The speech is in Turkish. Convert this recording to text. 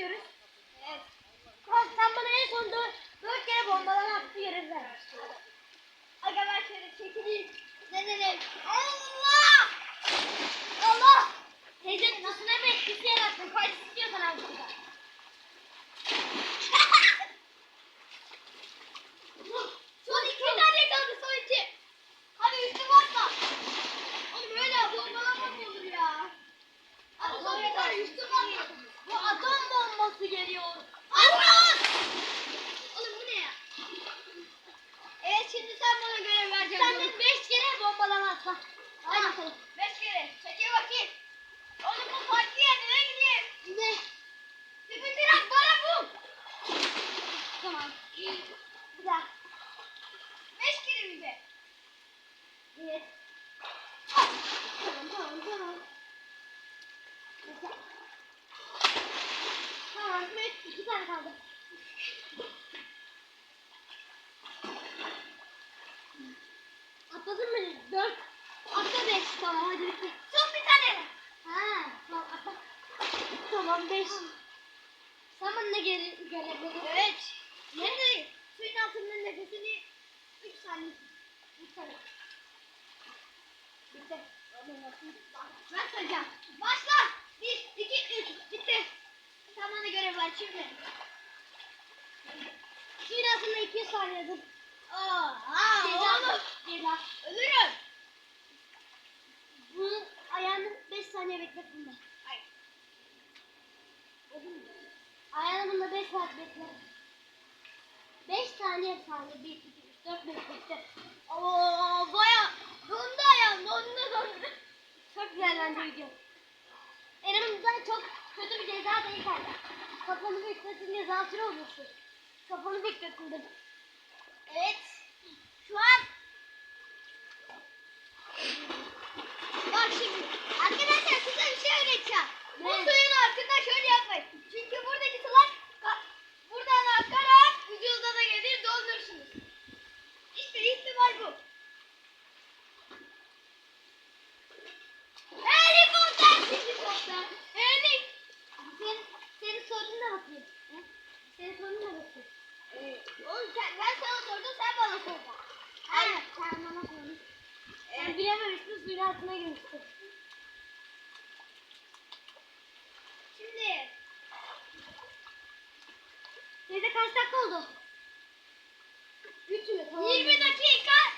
çekiyoruz. Evet. Kral sen bana en son dört, dört kere bombalama attı görev ver. Aga ben şöyle çekileyim. Ne ne ne? Allah! Allah! Teyze nasıl ne etkisi yarattın? Kaç istiyorsan al burada. son iki tane kaldı son iki. Hadi üstüme atla. Oğlum öyle bombalama mı olur ya? Abi son bir tane üstüme atla. Bu atom bombası geliyor. Allah! Oğlum bu ne ya? Evet şimdi sen bana görev vereceksin. Sen de beş bombalama atla. Hadi bakalım. Beş kere. Çekil bakayım. Oğlum bu farklı yerine gidiyor. Ne? Tıpındırak bana bu. Tamam. Bir daha. Beş kere bir de. Evet. Tamam tamam tamam. Güzel. Tamam, beş, iki tane kaldı. Atladın mı? Dört. Atla beş. Tamam hadi bitti. Son bir tane. Ha, tamam atla. Tamam beş. Bana ne geri görevleri? Evet. Şimdi suyun altının nefesini üç saniye. Üç saniye. Bitti. Ben sayacağım. Başla. Bir, iki, üç. Bitti. Bana görev ver şimdi. Suyun altında iki saniye dur. Ceza. Ölürüm. Bunu ayağını 5 saniye beklet bunda. Hayır. Olur mu? Ayağını bunda 5 saat bekle. 5 saniye saniye. 1, 2, 3, 4, 5 bekle. Oo baya dondu ayağım dondu dondu. Çok güzel bence video. Elimizden çok kötü bir ceza değil kanka. Kafanı bekletince zatürre olursun. Kafanı bekletin Evet. Şu an Bu suyun altında şöyle yapmayın. Çünkü buradaki sular buradan akarak vücuda da gelir doldurursunuz. İşte ihtimal bu. Helikopter helikopter. Helik. Senin, senin sorununa bakayım. Senin sorununa bakayım. Ee, oğlum sen, ben sana sordum sen bana sordun. Aynen sen bana sordun. Sen bilememişsin suyun altına girmişsin. Bizde kaç dakika oldu? 3 mü? Tamam. 20 dakika.